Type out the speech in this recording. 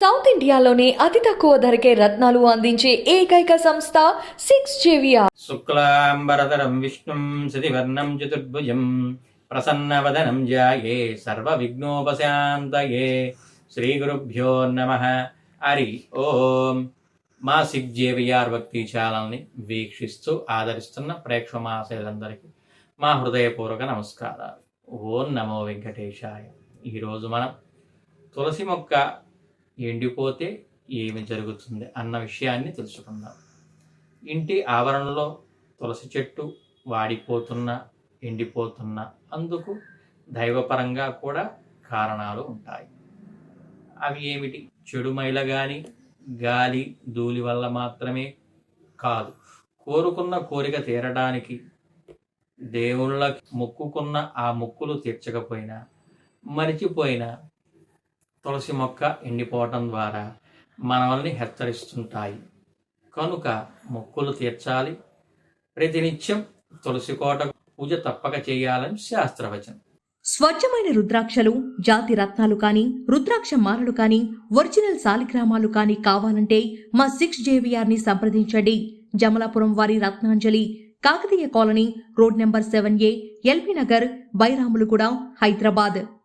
South ఇండియాలోనే అతి తక్కువ ధరకే రత్నాలు అందించే ఏకైక సంస్థ సిక్స్ జేవియా శుక్లాంబరధరం విష్ణుం శశివర్ణం చతుర్భుజం ప్రసన్నవదనం జాయే సర్వ విఘ్నోపశాంతయే శ్రీ గురుభ్యో నమ. హరి ఓం. మా సిక్ జేవిఆర్ భక్తి ఛానల్ని వీక్షిస్తూ ఆదరిస్తున్న ప్రేక్షమాశయులందరికీ మా హృదయపూర్వక నమస్కారాలు. ఓం నమో వెంకటేశాయ. ఈరోజు మనం తులసి మొక్క ఎండిపోతే ఏమి జరుగుతుంది అన్న విషయాన్ని తెలుసుకుందాం. ఇంటి ఆవరణలో తులసి చెట్టు వాడిపోతున్న ఎండిపోతున్న అందుకు దైవపరంగా కూడా కారణాలు ఉంటాయి. అవి ఏమిటి? చెడు మైల గాని గాలి ధూళి వల్ల మాత్రమే కాదు. కోరుకున్న కోరిక తీరడానికి దేవుళ్ళ మొక్కుకున్న ఆ మొక్కులు తీర్చకపోయినా మరిచిపోయినా తులసి మొక్క ఎండిపోవటం ద్వారా మనల్ని హెచ్చరిస్తుంటాయి. కనుక మొక్కులు తీర్చాలి. ప్రతినిత్యం తులసి కోట పూజ తప్పక చేయాలని శాస్త్రవచనం. స్వచ్ఛమైన రుద్రాక్షలు జాతి రత్నాలు కానీ రుద్రాక్ష మాలలు కానీ ఒరిజినల్ సాలిగ్రామాలు కానీ కావాలంటే మా సిక్స్ జేవిఆర్ని సంప్రదించండి. జమలాపురం వారి Ratnanjali Kakatiya colony road number seven A LB Nagar Bairamulguda Hyderabad.